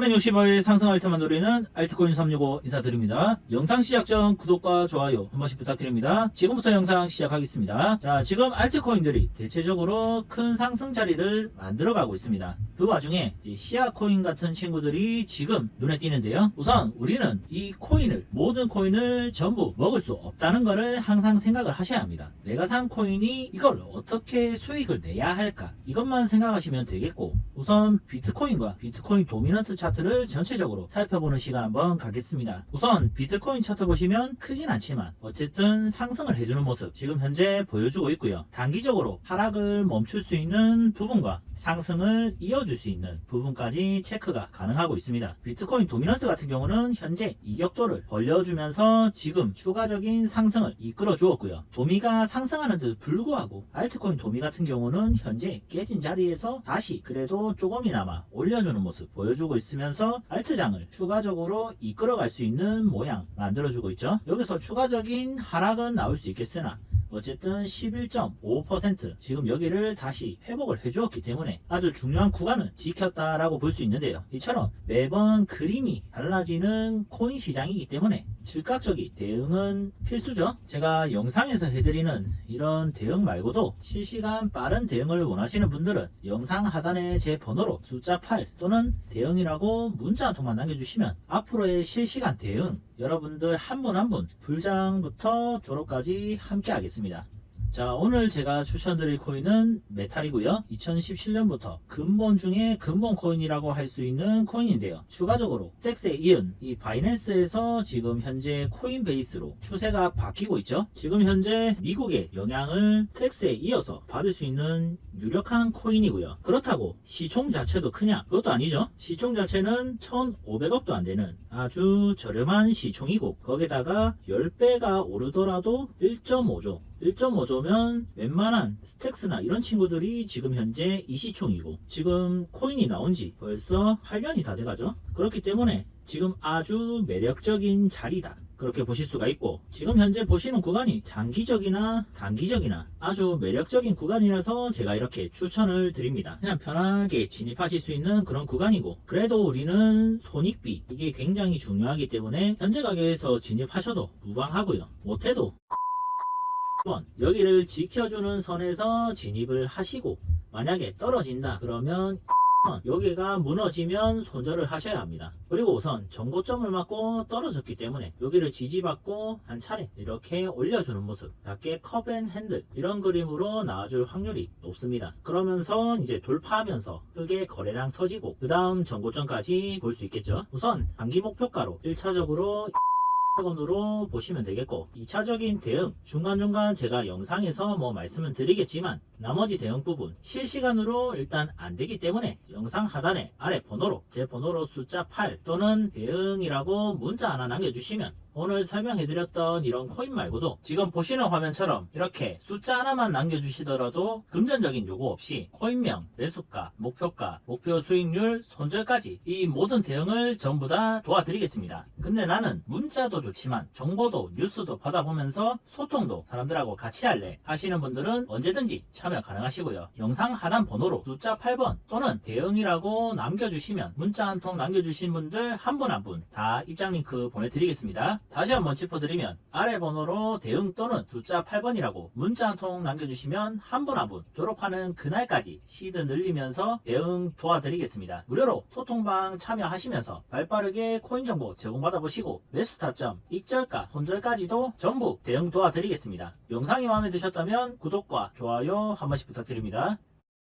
365일 상승 알트만 노리는 알트코인 365 인사드립니다. 영상 시작 전 구독과 좋아요 한 번씩 부탁드립니다. 지금부터 영상 시작하겠습니다. 자, 지금 알트코인들이 대체적으로 큰 상승 자리를 만들어가고 있습니다. 그 와중에 시아코인 같은 친구들이 지금 눈에 띄는데요. 우선 우리는 이 코인을 모든 코인을 전부 먹을 수 없다는 것을 항상 생각을 하셔야 합니다. 내가 산 코인이 이걸 어떻게 수익을 내야 할까? 이것만 생각하시면 되겠고 우선 비트코인과 비트코인 도미넌스 차트 를 전체적으로 살펴보는 시간 한번 갖겠습니다. 우선 비트코인 차트 보시면 크진 않지만 어쨌든 상승을 해주는 모습 지금 현재 보여주고 있고요. 단기적으로 하락을 멈출 수 있는 부분과 상승을 이어줄 수 있는 부분까지 체크가 가능하고 있습니다. 비트코인 도미넌스 같은 경우는 현재 이격도를 벌려주면서 지금 추가적인 상승을 이끌어 주었고요. 도미가 상승하는데도 불구하고 알트코인 도미 같은 경우는 현재 깨진 자리에서 다시 그래도 조금이나마 올려주는 모습 보여주고 있 으면서 알트장을 추가적으로 이끌어갈 수 있는 모양 만들어주고 있죠. 여기서 추가적인 하락은 나올 수 있겠으나 어쨌든 11.5% 지금 여기를 다시 회복을 해주었기 때문에 아주 중요한 구간은 지켰다라고 볼 수 있는데요. 이처럼 매번 그림이 달라지는 코인 시장이기 때문에 즉각적인 대응은 필수죠. 제가 영상에서 해드리는 이런 대응 말고도 실시간 빠른 대응을 원하시는 분들은 영상 하단에 제 번호로 숫자 8 또는 대응이라고 문자 한 통만 남겨주시면 앞으로의 실시간 대응 여러분들 한 분 한분 불장부터 졸업까지 함께 하겠습니다. 있습니다. 자 오늘 제가 추천드릴 코인은 메탈이고요. 2017년부터 근본 중에 근본 코인이라고 할 수 있는 코인인데요. 추가적으로 텍스에 이은 이 바이낸스에서 지금 현재 코인 베이스로 추세가 바뀌고 있죠. 지금 현재 미국의 영향을 텍스에 이어서 받을 수 있는 유력한 코인이고요. 그렇다고 시총 자체도 크냐? 그것도 아니죠. 시총 자체는 1500억도 안 되는 아주 저렴한 시총이고 거기다가 10배가 오르더라도 1.5조 1.5조 면 웬만한 스택스나 이런 친구들이 지금 현재 이 시총이고 지금 코인이 나온 지 벌써 8년이 다 돼가죠. 그렇기 때문에 지금 아주 매력적인 자리다. 그렇게 보실 수가 있고 지금 현재 보시는 구간이 장기적이나 단기적이나 아주 매력적인 구간이라서 제가 이렇게 추천을 드립니다. 그냥 편하게 진입하실 수 있는 그런 구간이고 그래도 우리는 손익비 이게 굉장히 중요하기 때문에 현재 가격에서 진입하셔도 무방하고요. 못해도 번 여기를 지켜주는 선에서 진입을 하시고 만약에 떨어진다 그러면 여기가 무너지면 손절을 하셔야 합니다. 그리고 우선 정고점을 맞고 떨어졌기 때문에 여기를 지지받고 한 차례 이렇게 올려주는 모습 작게 컵앤 핸들 이런 그림으로 나와줄 확률이 높습니다. 그러면서 이제 돌파하면서 크게 거래량 터지고 그 다음 정고점까지 볼 수 있겠죠. 우선 단기 목표가로 1차적으로 원으로 보시면 되겠고 2차적인 대응 중간중간 제가 영상에서 뭐 말씀을 드리겠지만 나머지 대응 부분 실시간으로 일단 안 되기 때문에 영상 하단에 아래 번호로 제 번호로 숫자 8 또는 대응이라고 문자 하나 남겨주시면 오늘 설명해드렸던 이런 코인 말고도 지금 보시는 화면처럼 이렇게 숫자 하나만 남겨주시더라도 금전적인 요구 없이 코인명, 매수가, 목표가, 목표 수익률, 손절까지 이 모든 대응을 전부 다 도와드리겠습니다. 근데 나는 문자도 좋지만 정보도 뉴스도 받아보면서 소통도 사람들하고 같이 할래 하시는 분들은 언제든지 참여 가능하시고요. 영상 하단 번호로 숫자 8번 또는 대응이라고 남겨주시면 문자 한 통 남겨주신 분들 한 분 한 분 다 입장 링크 보내드리겠습니다. 다시 한번 짚어드리면 아래 번호로 대응 또는 숫자 8번이라고 문자 한 통 남겨주시면 한 분 한 분 졸업하는 그날까지 시드 늘리면서 대응 도와드리겠습니다. 무료로 소통방 참여하시면서 발빠르게 코인 정보 제공받아 보시고 매수 타점, 익절가, 손절까지도 전부 대응 도와드리겠습니다. 영상이 마음에 드셨다면 구독과 좋아요 한 번씩 부탁드립니다.